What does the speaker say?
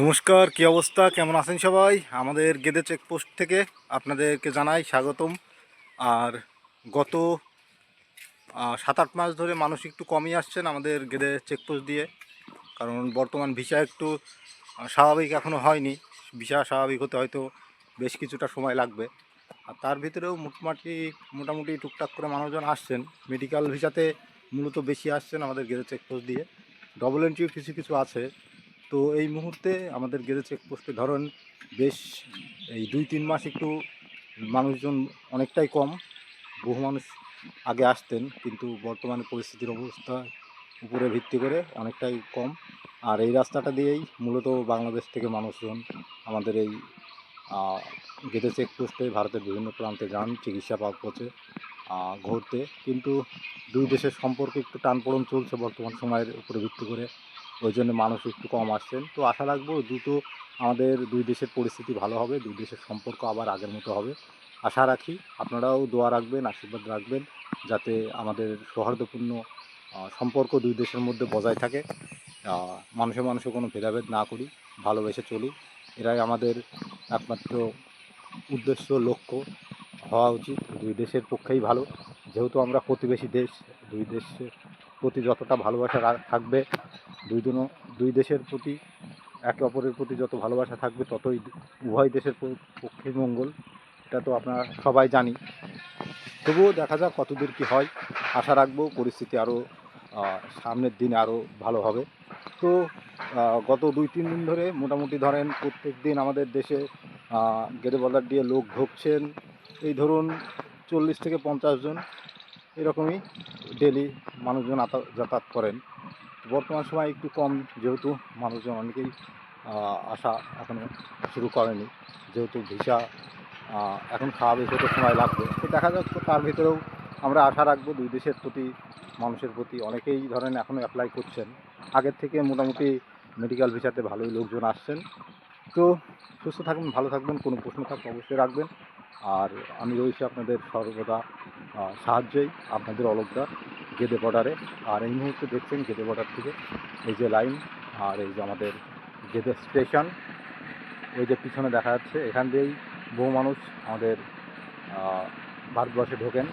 নমস্কার, কি অবস্থা? কেমন আছেন সবাই? আমাদের গেদে চেকপোস্ট থেকে আপনাদেরকে জানাই স্বাগতম। আর গত সাত আট মাস ধরে মানুষ একটু কমই আসছেন আমাদের গেদে চেকপোস্ট দিয়ে। কারণ বর্তমান ভিসা একটু স্বাভাবিক এখনও হয়নি। ভিসা স্বাভাবিক হতে হয়তো বেশ কিছুটা সময় লাগবে। আর তার ভিতরেও মোটামুটি মোটামুটি টুকটাক করে মানুষজন আসছেন। মেডিকেল ভিসাতে মূলত বেশি আসছেন আমাদের গেদে চেকপোস্ট দিয়ে। ডবল এন্ট্রিও কিছু কিছু আছে। তো এই মুহূর্তে আমাদের গেদে চেকপোস্টে ধরেন বেশ এই দুই, তিন মাস একটু মানুষজন অনেকটাই কম, বহু মানুষ আগে আসতেন, কিন্তু বর্তমানে পরিস্থিতির অবস্থা উপরে ভিত্তি করে অনেকটাই কম। আর এই রাস্তাটা দিয়েই মূলত বাংলাদেশ থেকে মানুষজন আমাদের এই গেদে চেকপোস্টে ভারতের বিভিন্ন প্রান্তে যান, চিকিৎসা পাচ্ছে ঘুরতে। কিন্তু দুই দেশের সম্পর্কে একটু টানপোড়ন চলছে বর্তমান সময়ের উপরে ভিত্তি করে। ওই জন্য মানুষ একটু কম আসছেন। তো আশা রাখব দ্রুত আমাদের দুই দেশের পরিস্থিতি ভালো হবে, দুই দেশের সম্পর্ক আবার আগের মতো হবে। আশা রাখি আপনারাও দোয়া রাখবেন, আশীর্বাদ রাখবেন, যাতে আমাদের সৌহার্দ্যপূর্ণ সম্পর্ক দুই দেশের মধ্যে বজায় থাকে। মানুষে মানুষে কোনো ভেদাভেদ না করি, ভালোবেসে চলি। এরাই আমাদের একমাত্র উদ্দেশ্য, লক্ষ্য। হওয়া উচিত, দুই দেশের পক্ষেই ভালো। যেহেতু আমরা প্রতিবেশী দেশ, দুই দেশের প্রতি যতটা ভালোবাসা থাকবে দুই দুনো, দুই দেশের প্রতি, একে অপরের প্রতি যত ভালোবাসা থাকবে, ততই উভয় দেশের প- পক্ষেই মঙ্গল। এটা তো আপনারা সবাই জানি। তবুও দেখা যাক কতদূর কী হয়। আশা রাখব পরিস্থিতি আরও সামনের দিনে আরও ভালো হবে। তো গত দুই, তিন দিন ধরে মোটামুটি ধরেন প্রত্যেক দিন আমাদের দেশে গেদে বর্ডার দিয়ে লোক ঢুকছেন। এই ধরুন চল্লিশ থেকে পঞ্চাশ জন, এরকমই ডেলি মানুষজন আতা- যাতায়াত করেন। বর্তমান সময় একটু কম, যেহেতু মানুষজন অনেকেই আসা এখনও শুরু করেনি। যেহেতু ভিসা এখন স্বাভাবিক হতে সময় লাগবে। তো দেখা যাচ্ছে তার ভিতরেও আমরা আশা রাখব দুই দেশের প্রতি, মানুষের প্রতি অনেকেই ধরেন এখনও অ্যাপ্লাই করছেন। আগের থেকে মোটামুটি মেডিকেল ভিসাতে ভালোই লোকজন আসছেন। তো সুস্থ থাকবেন, ভালো থাকবেন, কোনো প্রশ্ন থাকলে অবশ্যই রাখবেন। আর আমি রয়েছি আপনাদের সর্বদা সাহায্যেই আপনাদের অলকদা গেদে বর্ডারে। আর এই মুহূর্তে দেখছেন গেদে বর্ডার থেকে এই যে লাইন, আর এই যে আমাদের গেদে স্টেশন, ওই যে পিছনে দেখা যাচ্ছে। এখান দিয়েই বহু মানুষ আমাদের ভারতবর্ষে ঢোকেন।